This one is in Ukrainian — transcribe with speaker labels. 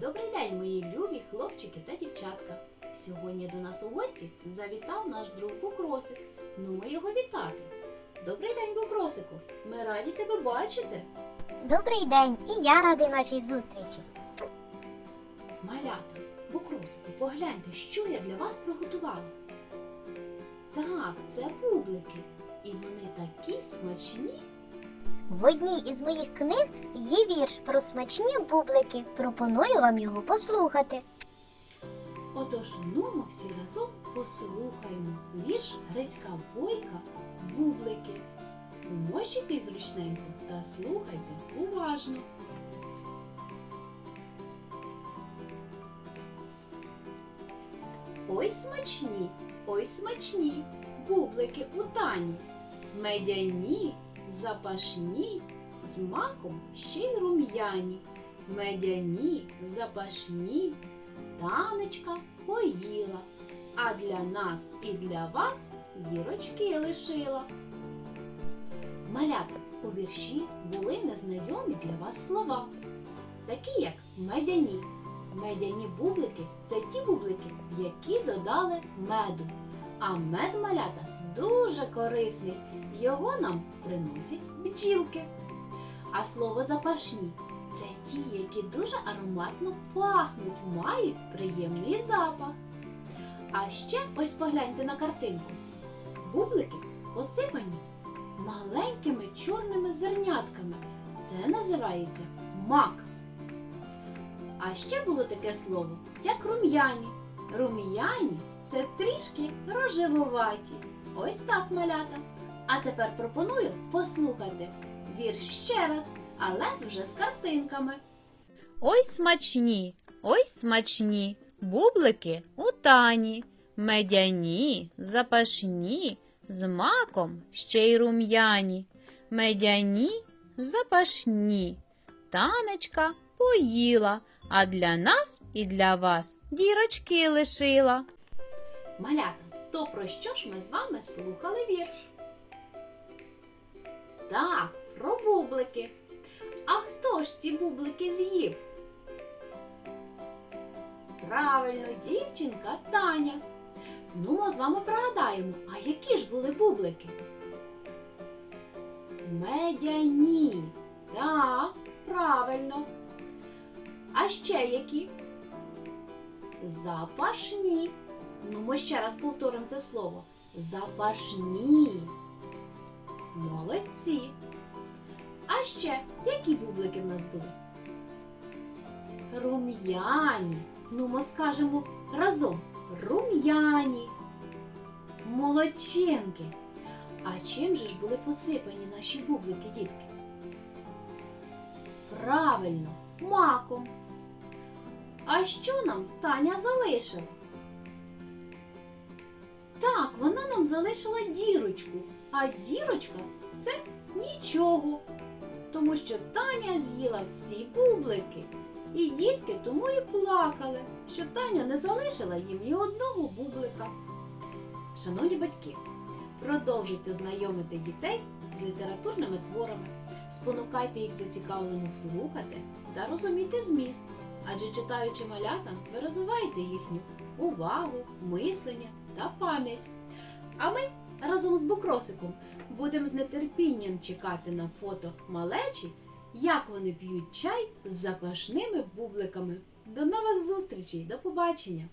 Speaker 1: Добрий день, мої любі хлопчики та дівчатка. Сьогодні до нас у гості завітав наш друг Букросик. Ну ми його вітати. Добрий день, Букросику. Ми раді тебе бачити.
Speaker 2: Добрий день, і я радий нашій зустрічі.
Speaker 1: Малята, Букросику, погляньте, що я для вас приготувала. Так, це бублики. І вони такі смачні.
Speaker 2: В одній із моїх книг є вірш про смачні бублики. Пропоную вам його послухати.
Speaker 1: Отож, ну ми всі разом послухаємо вірш Грецька бойка бублики. Вмощуйтесь зручненько та слухайте уважно. Ой смачні, ой смачні, бублики у тані, медяні, запашні, з маком ще й рум'яні, медяні, запашні, танечка поїла, а для нас і для вас дірочки лишила. Малята у вірші були незнайомі для вас слова, такі як медяні. Медяні бублики це ті бублики, які додали меду. А мед малята дуже корисний. Його нам приносять бджілки. А слово запашні це ті, які дуже ароматно пахнуть, мають приємний запах. А ще ось погляньте на картинку. Бублики посипані маленькими чорними зернятками. Це називається мак. А ще було таке слово, як рум'яні. Рум'яні це трішки рожевуваті. Ось так, малята. А тепер пропоную послухати вірш ще раз, але вже з картинками.
Speaker 3: Ой смачні, ой смачні, бублики у тані, медяні, запашні, з маком ще й рум'яні, медяні, запашні, танечка поїла, а для нас і для вас дірочки лишила.
Speaker 1: Малята, то про що ж ми з вами слухали вірш? Так, про бублики. А хто ж ці бублики з'їв? Правильно, дівчинка Таня. Ну, ми з вами пригадаємо, а які ж були бублики? Медяні. Так, правильно. А ще які? Запашні. Ну, ми ще раз повторимо це слово. Запашні. Молодці. А ще які бублики в нас були? Рум'яні. Ну, ми скажемо разом. Рум'яні. Молодчинки. А чим же ж були посипані наші бублики, дітки? Правильно, маком. А що нам Таня залишила? Так, вона нам залишила дірочку, а дірочка це нічого. Тому що Таня з'їла всі бублики. І дітки тому і плакали, що Таня не залишила їм ні одного бублика. Шановні батьки, продовжуйте знайомити дітей з літературними творами, спонукайте їх зацікавлено слухати та розуміти зміст. Адже читаючи малята, ви розвиваєте їхню увагу, мислення та пам'ять. А ми разом з Букросиком будемо з нетерпінням чекати на фото малечі, як вони п'ють чай з запашними бубликами. До нових зустрічей, до побачення!